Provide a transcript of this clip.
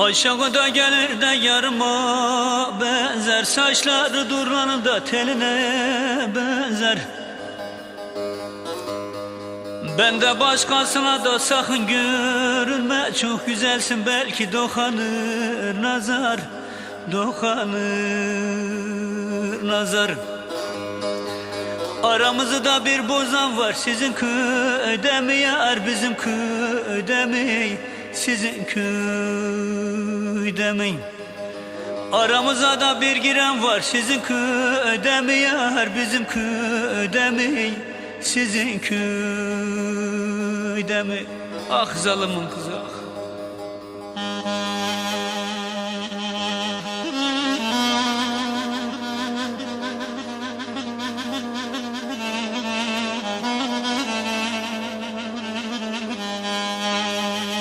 Aşağıda gelir de yarıma benzer Saçları durlanında teline benzer. Ben de başkasına da sakın görünme Çok güzelsin belki dokanır nazar Dokanır nazar. Aramızda bir bozan var sizin köyde mi yar bizim köyde mi sizin köyde mi Aramıza da bir giren var sizin köyde mi yar bizim köyde mi sizin köyde mi Ah zalimin kızı. ah